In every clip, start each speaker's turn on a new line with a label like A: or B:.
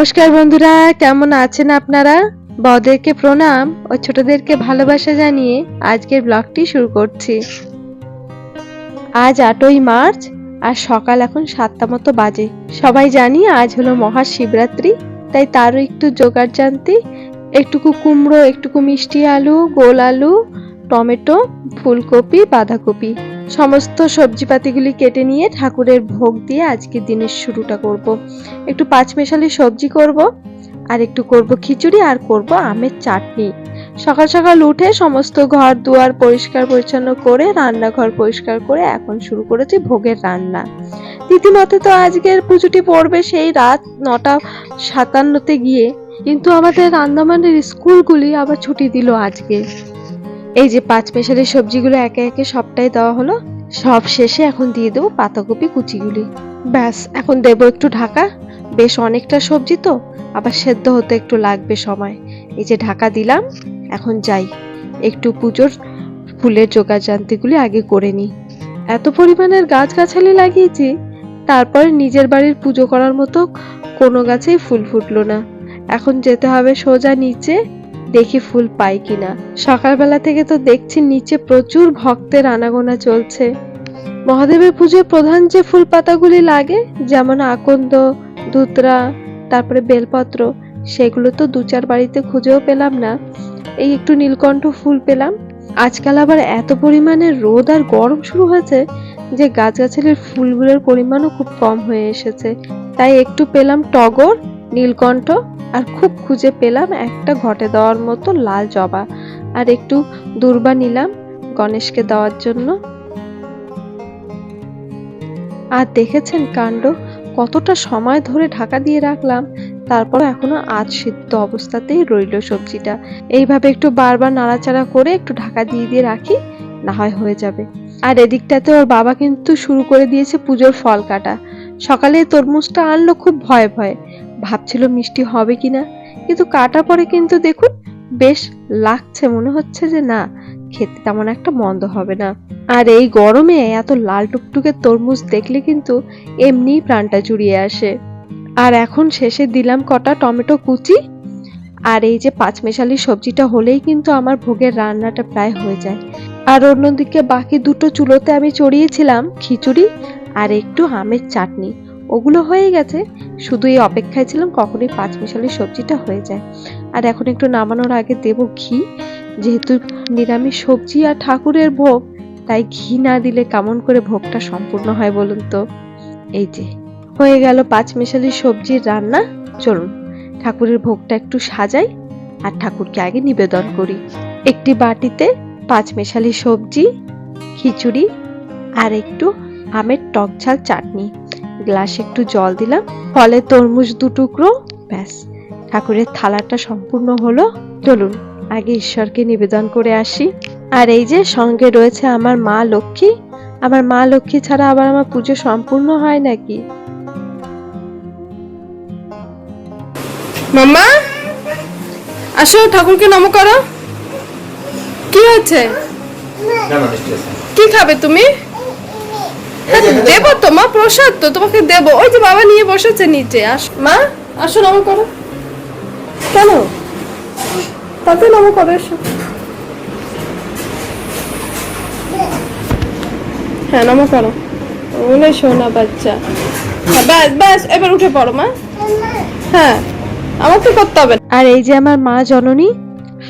A: নমস্কার বন্ধুরা, কেমন আছেন আপনারা? বড়দেরকে প্রণাম ও ছোটদেরকে ভালোবাসা জানিয়ে আজকের ব্লগটি শুরু করছি। আজ আটই মার্চ আর সকাল এখন সাতটা মতো বাজে। সবাই জানি আজ হলো মহাশিবরাত্রি, তাই তারও একটু জোগাড় জানতে, একটুকু কুমড়ো, একটুকু মিষ্টি আলু, গোল আলু টমেটো, ফুলকপি, বাঁধাকপি, সমস্ত সবজিপাতিগুলি কেটে নিয়ে ঠাকুরের ভোগ দিয়ে আজকের দিনের শুরুটা করব। একটু পাঁচমেশালি সবজি করব, আর একটু করব খিচুড়ি, আর করব আমের চাটনি। সকাল সকাল উঠে সমস্ত ঘর দুয়ার পরিষ্কার পরিচ্ছন্ন করে, রান্নাঘর পরিষ্কার করে এখন শুরু করেছি ভোগের রান্না। রীতিমতো তো আজকের পুজোটি পড়বে সেই রাত নটা সাতান্নতে গিয়ে, কিন্তু আমাদের আন্দামানের স্কুলগুলি আবার ছুটি দিল আজকে। এই যে পাঁচ পেশারের সবজিগুলো একে একে সবটাই দেওয়া হলো, সব শেষে এখন দিয়ে দেবো পাতাকপি কুচিগুলি। ব্যাস, এখন দেবো একটু ঢাকা। বেশ অনেকটা সবজি তো, আবার সেদ্ধ হতে একটু লাগবে সময়। এই যে ঢাকা দিলাম, এখন যাই। একটু পুজোর ফুলের জোগাড় জান্তিগুলি আগে করে নিই। এত পরিমাণের গাছগাছালি লাগিয়েছি, তারপরে নিজের বাড়ির পুজো করার মতো কোনো গাছেই ফুল ফুটলো না। এখন যেতে হবে সোজা নিচে দেখি ফুল পাই কিনা। সকালবেলা থেকে তো দেখছি নিচে প্রচুর ভক্তের আনাগোনা চলছে। মহাদেবের পুজোয় প্রধান যে ফুল পাতাগুলি লাগে, যেমন আকন্দ, ধুতরা, তারপরে বেলপত্র, সেগুলো তো দু চার বাড়িতে খুঁজেও পেলাম না। এই একটু নীলকণ্ঠ ফুল পেলাম। আজকাল আবার এত পরিমাণে রোদ আর গরম শুরু হয়েছে যে গাছগাছালির ফুলগুলোর পরিমাণও খুব কম হয়ে এসেছে। তাই একটু পেলাম টগর, নীলকণ্ঠ আর খুব খুঁজে পেলাম একটা ঘটে দেওয়ার মতো লাল জবা। আর একটু দূর্বা নিলাম গণেশকে দেওয়ার জন্য। আর দেখেছেন কাণ্ড? কতটা সময় ধরে ঢাকা দিয়ে রাখলাম, তারপর এখনও আজ সিদ্ধ অবস্থাতেই রইল সবজিটা। এইভাবে একটু বারবার নাড়াচাড়া করে একটু ঢাকা দিয়ে দিয়ে রাখি, না হয় হয়ে যাবে। আর এদিকটাতে ওর বাবা কিন্তু শুরু করে দিয়েছে পুজোর ফল কাটা। সকালে তরমুজটা আনলো খুব ভয়ে ভয়ে। ভাবছিল মিষ্টি হবে কিনা কিন্তু কাটা পরে কিন্তু দেখুন বেশ লাগছে, মনে হচ্ছে যে না, খেতে তেমন একটা মন্দ হবে না। আর এই গরমে এত লাল টুকটুকে তরমুজ দেখলে কিন্তু এমনিই প্রাণটা জুড়িয়ে আসে। আর এখন শেষে দিলাম কটা টমেটো কুচি, আর এই যে পাঁচমেশালি সবজিটা হলেই কিন্তু আমার ভোগের রান্নাটা প্রায় হয়ে যায়। আর অন্যদিকে বাকি দুটো চুলোতে আমি চড়িয়েছিলাম খিচুড়ি আর একটু আমের চাটনি। ওগুলো হয়ে গেছে। শুধু এই অপেক্ষায় ছিলাম কখনই পাঁচ মিশালি সবজিটা হয়ে যায়। আর এখন একটু নামানোর আগে দেব ঘি। যেহেতু নিরামিষ সবজি আর ঠাকুরের ভোগ, তাই ঘি না দিলে কেমন করে ভোগটা সম্পূর্ণ হয় বলুন তো? এই যে, হয়ে গেল পাঁচ মিশালি সবজির রান্না। চলুন, ঠাকুরের ভোগটা একটু সাজাই আর ঠাকুরকে আগে নিবেদন করি। একটি বাটিতে পাঁচ মেশালি সবজি, খিচুড়ি আর একটু আমের টক ঝাল চাটনি। গ্লাসে একটু জল দিলাম। ফলে তরমুজ দু টুকরো ব্যাস। ঠাকুরের থালাটা সম্পূর্ণ হলো। চলুন আগে ঈশ্বরকে নিবেদন করে আসি। আর এই যে সঙ্গে রয়েছে আমার মা লক্ষ্মী। আমার মা লক্ষ্মী ছাড়া আবার আমার পুজো সম্পূর্ণ হয় নাকি?
B: মাম্মা আসো ঠাকুরকে নম করো। কি হয়েছে? কি খাবে তুমি? দেবো তো মা প্রসাদ তো তোমাকে দেবো। ওই যে বাবা নিয়ে বসেছে নিচে আস। মা? আসো নম করো কেন? তাতে নম করো এসো। হ্যাঁ নম করো। ওনে সোনা বাচ্চা। হ্যাঁ ব্যাস ব্যাস এবার উঠে পড়ো মা। হ্যাঁ আমাকে করতে হবে
A: আর এই যে আমার মা জননী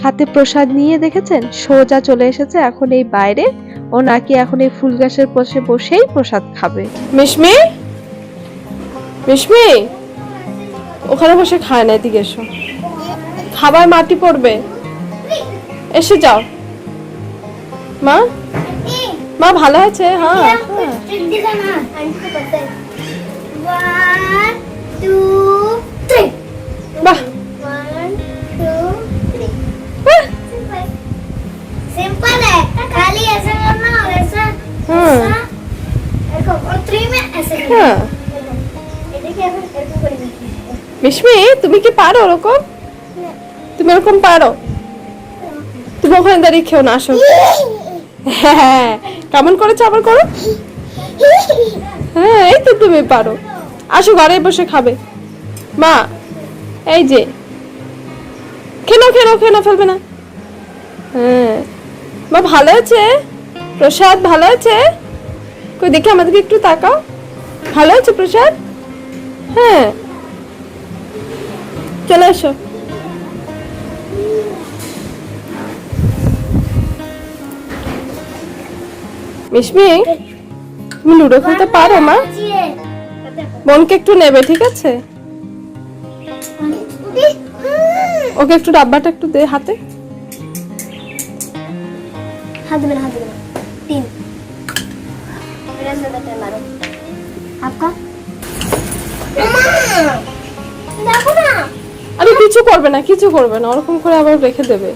A: হাতে প্রসাদ নিয়ে দেখেছেন? সোজা চলে এসেছে এখন এই বাইরে। ও নাকি এখন এই ফুল গাছের পাশে বসেই প্রসাদ খাবে।
B: মিশমি? মিশমি? ওখানে বসে খায় না এদিকে এসো। খাবার মাটি পড়বে। এসে যাও। মা? মা ভালো আছে? হ্যাঁ। হ্যাঁ। হ্যাঁ মিশমি তুমি কি পারো ওরকম? তুমি ওরকম পারো? তুমি ওখানে দাঁড়িয়ে খেও না, আসো। হ্যাঁ কেমন করেছ আবার করো? হ্যাঁ এই তো তুমি পারো। আসো ঘরে বসে খাবে। মা, এই যে। খেলো খেলো খেলো, ফেলবে না। হ্যাঁ। মা ভালো আছে? প্রসাদ, ভালো আছে? কই, দেখে আমাদেরকে একটু তাকাও। ভালো আছে প্রসাদ? হ্যাঁ। চলে এসো। মিশমি তুমি লুডো খেলতে পারো, মা? বোনকে একটু নেবে, ঠিক আছে? ওকে একটু ডাব্বাটা একটু দে হাতে।
C: হাত দেবে না, হাত দেবে तीन मेरा से बता मारो आपका देखो ना
B: আরে কিছু করবে না কিছু করবে না ওরকম করে আবার রেখে দেবে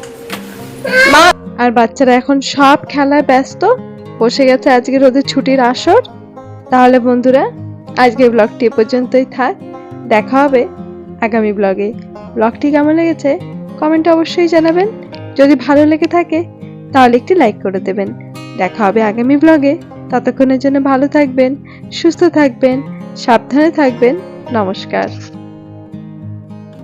B: মা
A: আর বাচ্চারা এখন সব খেলায় ব্যস্ত বসে গেছে আজকের ওদের ছুটির আসর তাহলে বন্ধুরা আজকের ব্লগটি এ পর্যন্তই থাক দেখা হবে আগামী ব্লগে ব্লগটি কেমন লেগেছে কমেন্টে অবশ্যই জানাবেন যদি ভালো লেগে থাকে তাহলে একটি লাইক করে দেবেন দেখা হবে আগামী ব্লগে ততক্ষণের জন্য ভালো থাকবেন সুস্থ থাকবেন সাবধানে থাকবেন। নমস্কার।